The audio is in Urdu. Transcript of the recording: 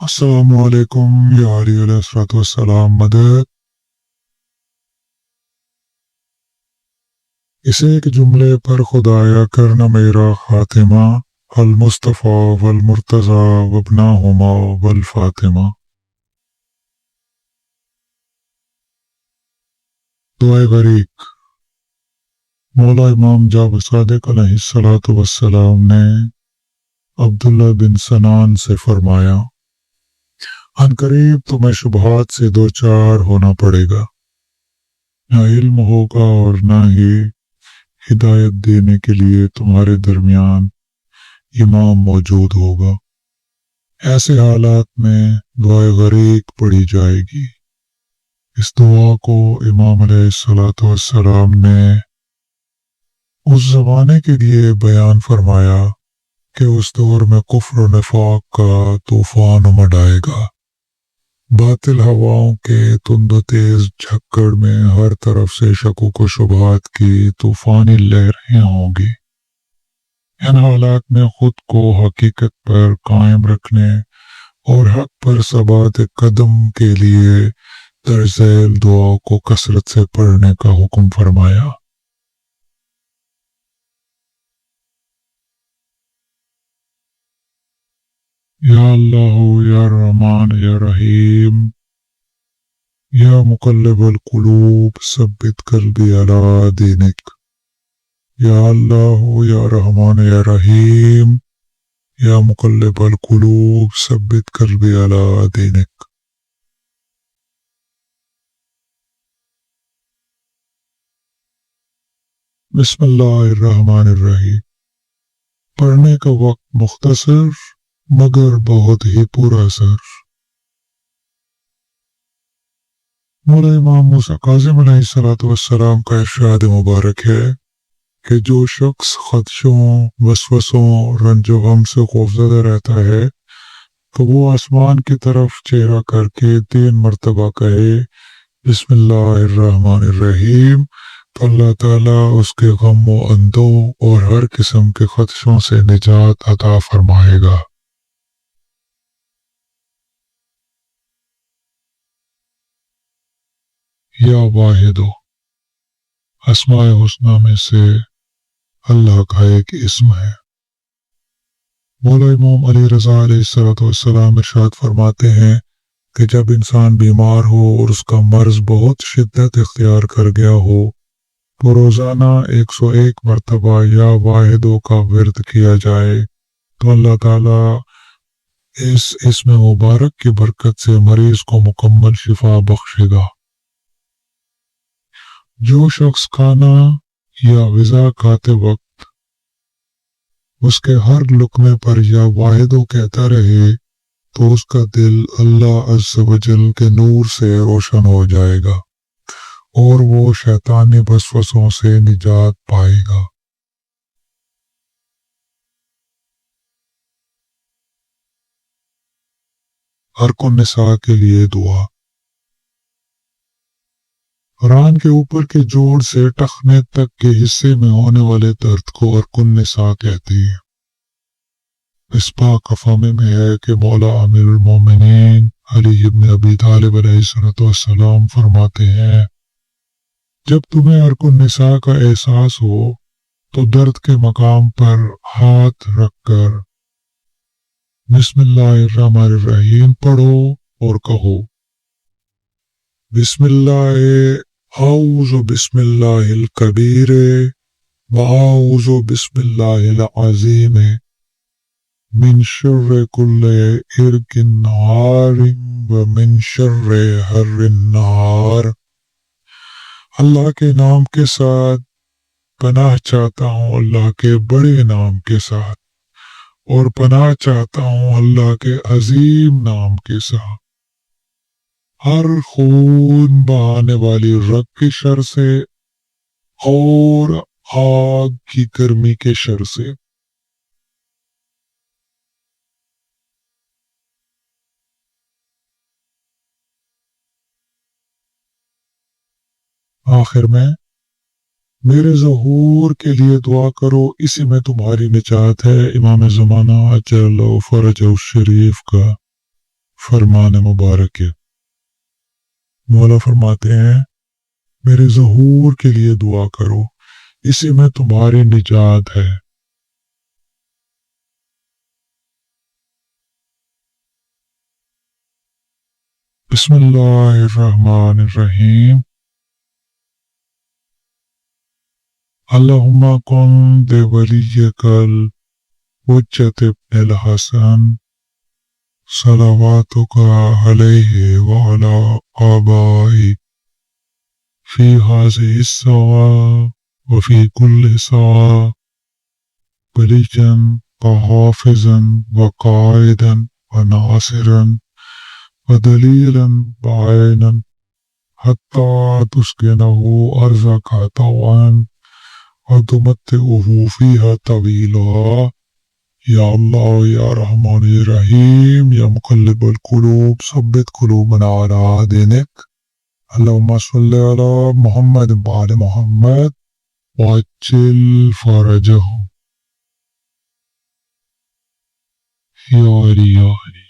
السلام علیکم، یا علی علیہ السلام والسلام، مدد۔ اس ایک جملے پر خدایا کرنا میرا خاتمہ، المصطفیٰ والمرتضی وابناہما والفاطمہ۔ دعائے غریق مولا امام جعفر صادق علیہ الصلاۃ والسلام نے عبداللہ بن سنان سے فرمایا ان قریب تمہیں شبہات سے دو چار ہونا پڑے گا۔ نہ علم ہوگا اور نہ ہی ہدایت دینے کے لیے تمہارے درمیان امام موجود ہوگا۔ ایسے حالات میں دعائے غریق پڑھی جائے گی۔ اس دعا کو امام علیہ السلاۃ والسلام نے اس زمانے کے لیے بیان فرمایا کہ اس دور میں کفر و نفاق کا طوفان امڈ آئے گا۔ باطل ہواؤں کے تند و تیز جھکڑ میں ہر طرف سے شکوک و شبہات کی طوفانی لہریں ہوں گی۔ ان حالات میں خود کو حقیقت پر قائم رکھنے اور حق پر ثبات قدم کے لیے درزیل دعا کو کثرت سے پڑھنے کا حکم فرمایا۔ يا الله يا رحمن يا رحيم يا مقلب القلوب ثبت قلبي على دينك. يا الله يا رحمن يا رحيم يا مقلب القلوب ثبت قلبي على دينك. بسم الله الرحمن الرحيم. پڑھنے کا وقت مختصر مگر بہت ہی پورا اثر۔ مولا امام موسیٰ علیہ السلاۃ والسلام کا ارشاد مبارک ہے کہ جو شخص خدشوں، وسوسوں، رنج و غم سے خوفزدہ رہتا ہے، تو وہ آسمان کی طرف چہرہ کر کے تین مرتبہ کہے، بسم اللہ الرحمن الرحیم۔ تو اللہ تعالیٰ اس کے غم و اندوں اور ہر قسم کے خدشوں سے نجات عطا فرمائے گا۔ یا واحد اسماء حسنہ میں سے اللہ کا ایک اسم ہے۔ مولا امام علی رضا علیہ والسلام ارشاد فرماتے ہیں کہ جب انسان بیمار ہو اور اس کا مرض بہت شدت اختیار کر گیا ہو تو روزانہ ایک سو ایک مرتبہ یا واحدوں کا ورد کیا جائے تو اللہ تعالیٰ اس اسم مبارک کی برکت سے مریض کو مکمل شفا بخشے گا۔ جو شخص کھانا یا غذا کھاتے وقت اس کے ہر لقمے پر یا واحدوں کہتا رہے تو اس کا دل اللہ عز و جل کے نور سے روشن ہو جائے گا اور وہ شیطانی بسوسوں سے نجات پائے گا۔ ہر کو نسا کے لیے دعا۔ ران کے اوپر کے جوڑ سے ٹخنے تک کے حصے میں ہونے والے درد کو ارکن نسا کہتے ہیں۔ اس پاک افامے میں ہے کہ مولا امیر المومنین علی ابن ابی طالب علیہ صنعت والسلام فرماتے ہیں، جب تمہیں ارکن نسا کا احساس ہو، تو درد کے مقام پر ہاتھ رکھ کر بسم اللہ الرحمن الرحیم پڑھو اور کہو۔ بسم اللہ اعوذ بسم اللہ الکبیر واعوذ بسم اللہ العظیم من شر کل ارک النار ومن شر حر النار اللہ کے نام کے ساتھ پناہ چاہتا ہوں اللہ کے بڑے نام کے ساتھ اور پناہ چاہتا ہوں اللہ کے عظیم نام کے ساتھ۔ ہر خون بہانے والی رگ کی شر سے اور آگ کی گرمی کے شر سے۔ آخر میں میرے ظہور کے لیے دعا کرو، اسی میں تمہاری نجات ہے۔ امام زمانہ فرج شریف کا فرمان مبارک ہے مولا فرماتے ہیں، میرے ظہور کے لیے دعا کرو، اسی میں تمہاری نجات ہے۔ بسم اللہ الرحمن الرحیم۔ اللہم کن دے ولیک الحجت ابن الحسن۔ صلواتك عليه وعلى آبائه في هذه الساعة وفي كل ساعة وليا وحافظا وقائدا وناصرا ودليلا وعينا حتى تسكنه أرضك طوعا وتمتئه فيها طويلا. يا الله يا رحمن الرحيم يا مقلب القلوب ثبت قلوبنا على دينك اللهم صل على محمد وعلى محمد واجل فرجهم. يا ريالي